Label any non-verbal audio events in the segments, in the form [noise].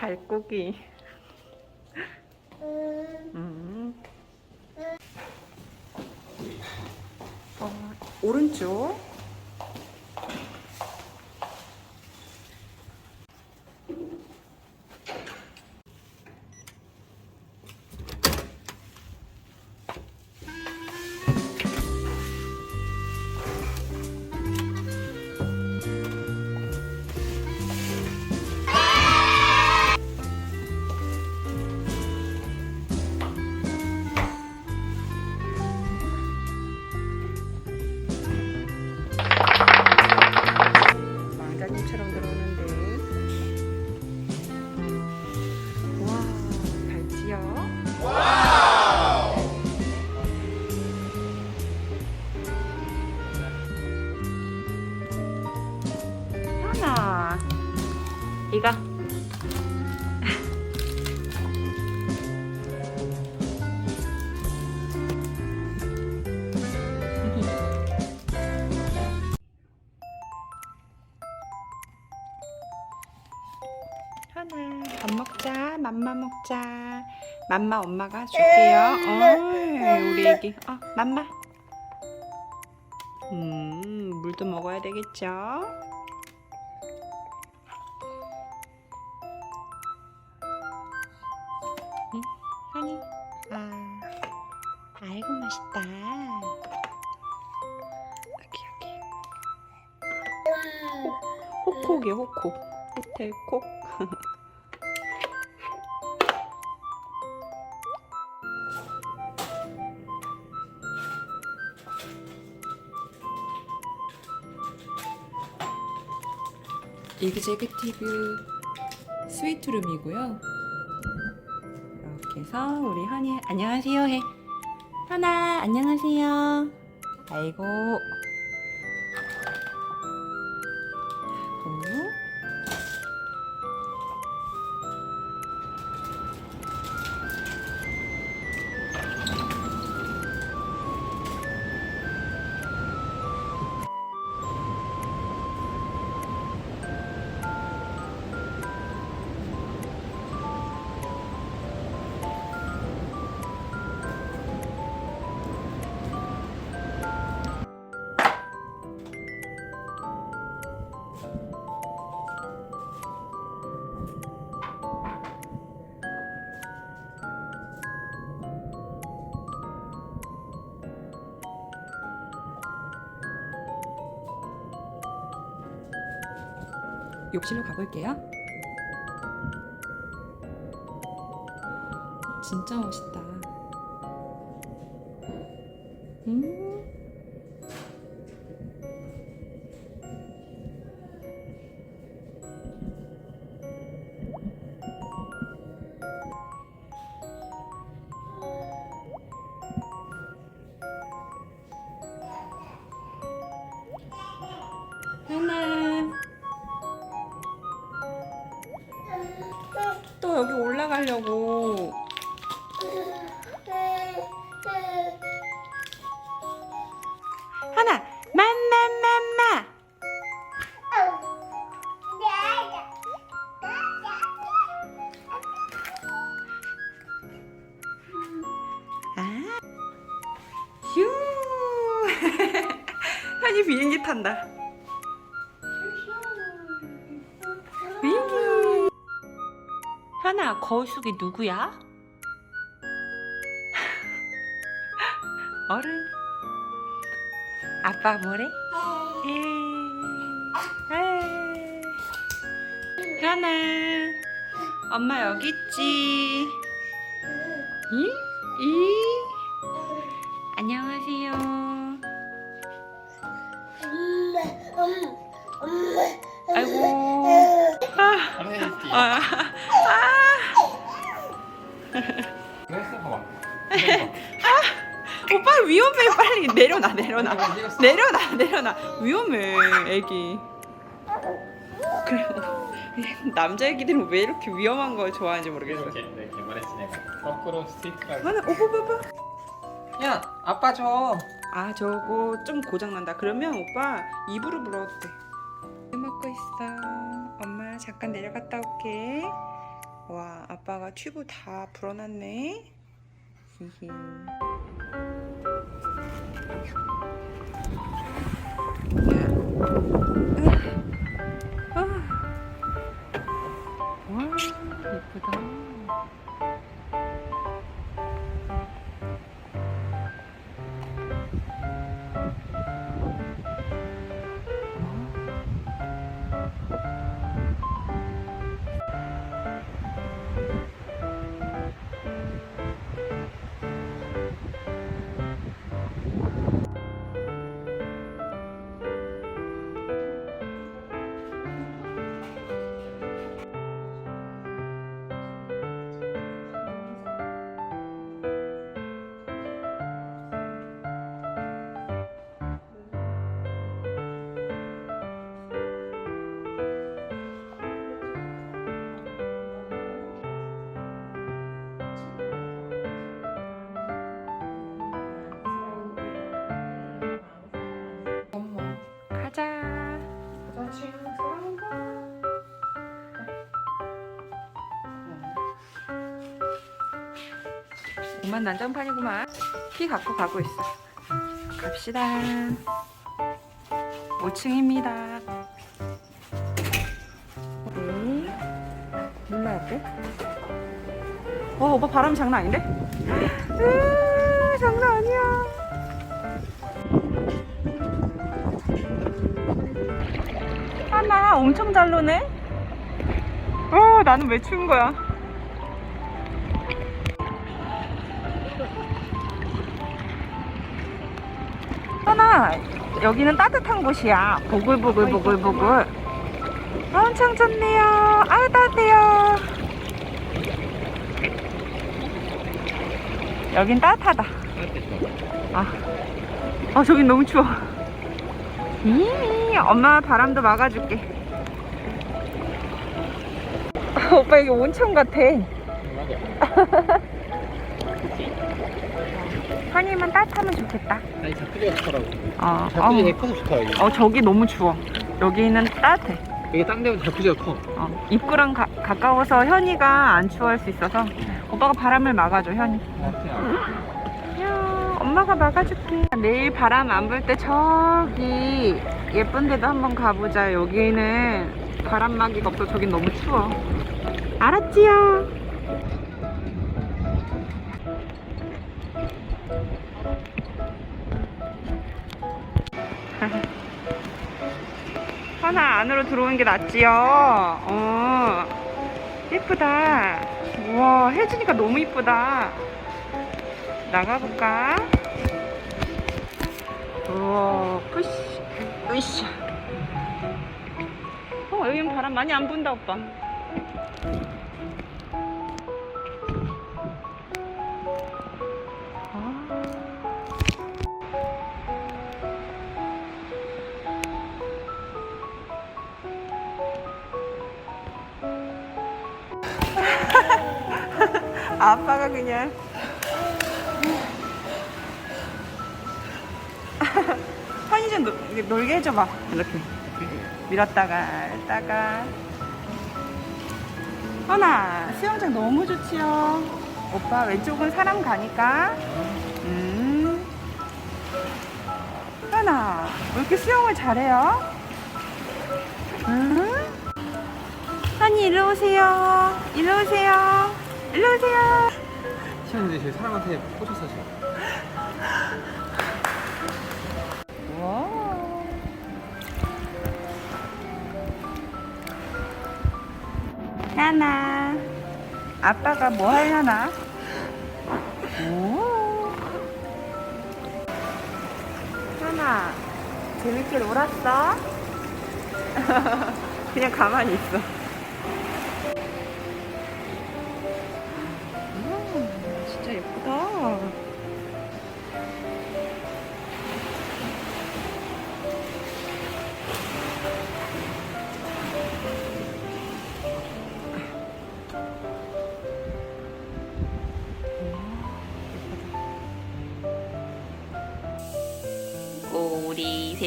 발고기. 음. 어, 오른쪽. 맘마 먹자. 맘마 엄마가 줄게요. 어 우리 애기. 어 맘마. 음 물도 먹어야 되겠죠? 응? 하니? 아 아이고 맛있다. 여기 여기. 호콕이요 호콕. 호텔 콕 [laughs] 이그제그티브 스위트룸이고요. 이렇게 해서 우리 현이 안녕하세요 해. 현아 안녕하세요. 아이고. 욕실로 가볼게요. 진짜 멋있다. 음. 하나, 맘맘맘마. 아, 휴. [laughs] 현이 비행기 탄다. 비행기. 현아, 거울 속에 누구야? 어른. 아빠 뭐래? 에이. 에이. 현아, 엄마 여기 있지. 이? 이? 안녕하세요. 아이고. 아, 아, 그랬어? 봐봐. [laughs] 위험해 빨리. 내려놔 내려놔. 내려놔 내려놔. 위험해 애기. 그래. 남자 애기들은 왜 이렇게 위험한 걸 좋아하는지 모르겠어. 이렇게 개발했지 내가 거꾸로 스테이크가 오빠 봐봐 야 아빠 줘. 아 저거 좀 고장난다. 그러면 오빠 입으로 물어도 돼. 먹고 있어. 엄마 잠깐 내려갔다 올게. 와 아빠가 튜브 다 불어놨네. 히히 오만 난장판이구만. 키 갖고 가고 있어. 갑시다. 5층입니다. 네 눌러야 돼? 와 오빠 바람 장난 아닌데? 으, 장난 아니야. 하나 엄청 잘 노네. 어 나는 왜 추운 거야 하나. 여기는 따뜻한 곳이야. 보글보글 보글보글. 엄청 좋네요. 아유 따뜻해요. 여긴 따뜻하다. 아, 아 저긴 너무 추워. 이 엄마 바람도 막아줄게. 아, 오빠 여기 온천 같아 [laughs] 한이만 따뜻하면 좋겠다. 아니 자쿠지가 좋더라고. 어, 자쿠지 어, 커서 좋다 여기 어 저기 너무 추워. 여기는 따뜻해. 여기 딴 데보다 자쿠지가 커. 어, 입구랑 가, 가까워서 현이가 안 추워할 수 있어서 오빠가 바람을 막아줘 현이. 야, 엄마가 막아줄게. 내일 바람 안 불 때 저기 예쁜 데도 한번 가보자. 여기는 바람 막이가 없어 저긴 너무 추워. 알았지요 하나 안으로 들어오는 게 낫지요? 어. 예쁘다. 우와 해지니까 너무 이쁘다. 나가볼까? 우와 푸시 으쌰. 어 여기는 바람 많이 안 분다 오빠 아빠가 그냥. 편의 좀 놀- 놀게 해줘봐 이렇게. 밀었다가 했다가. 하나 수영장 너무 좋지요. 오빠 왼쪽은 사람 가니까. 음. 하나 왜 이렇게 수영을 잘해요? 음? 한이 일로 오세요. 일로 오세요 일로 오세요 시원한데 저 사람한테 꽂혔어 지금 와. 하나. 아빠가 뭐 하려나? 오. 하나. 재밌게 놀았어? [laughs] 그냥 가만히 있어.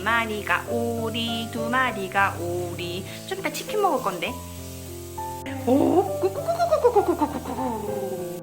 마리가 오리, 두 마리가 오리. 좀 이따 치킨 먹을 건데. 오, 꾸꾸꾸꾸꾸꾸꾸꾸꾸꾸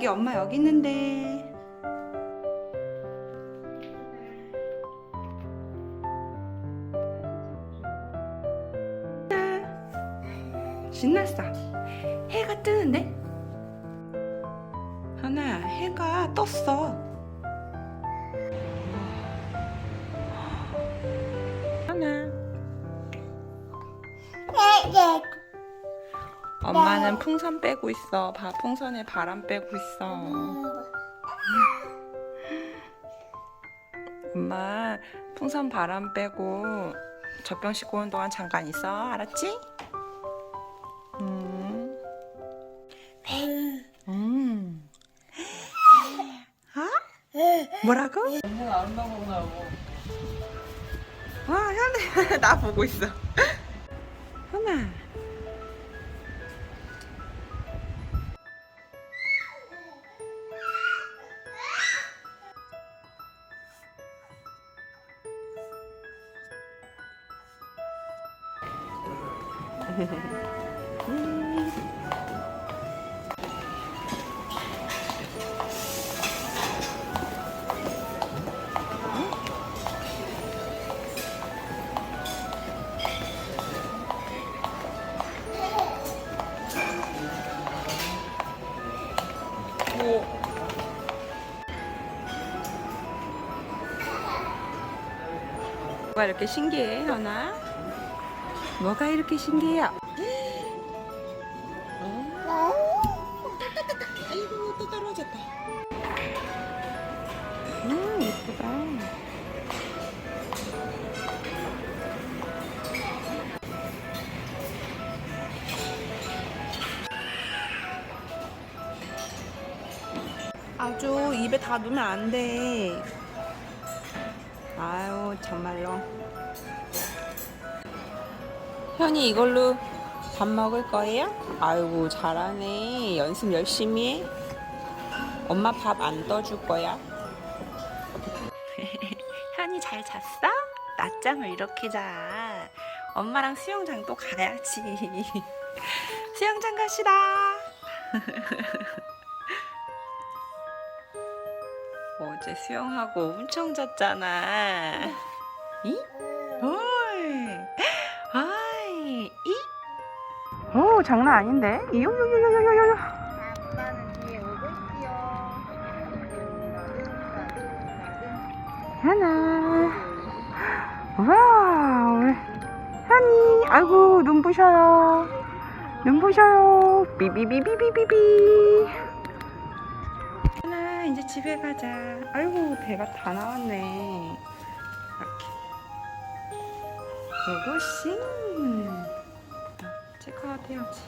여기 엄마 여기 있는데. 엄마는 풍선 빼고 있어. 바, 풍선에 바람 빼고 있어. 엄마 풍선 바람 빼고 젖병 씻고 오는 동안 잠깐 있어. 알았지? 음. 음. 아? 뭐라고? 너무 아름다워 와, 현우 나 보고 있어. 현아. 뭐가 이렇게 신기해, 현아? 뭐가 이렇게 신기해요? 음. 아주 입에 다 넣으면 안 돼. 정말로. 현이 이걸로 밥 먹을 거예요? 아이고 잘하네. 연습 열심히 해. 엄마 밥 안 떠줄 거야. [laughs] 현이 잘 잤어? 낮잠을 이렇게 자. 엄마랑 수영장 또 가야지. [laughs] 수영장 가시다. [laughs] 어제 수영하고 엄청 잤잖아. 이? 오이. 아이. 이? 오, 장난 아닌데? 이요요요요요요요. 하나. 와우. 하니. 아이고, 눈부셔요. 눈부셔요. 비비비비비비비. 하나, 이제 집에 가자. 아이고, 배가 다 나왔네. 이렇게. 고고싱 체크아웃 해야지.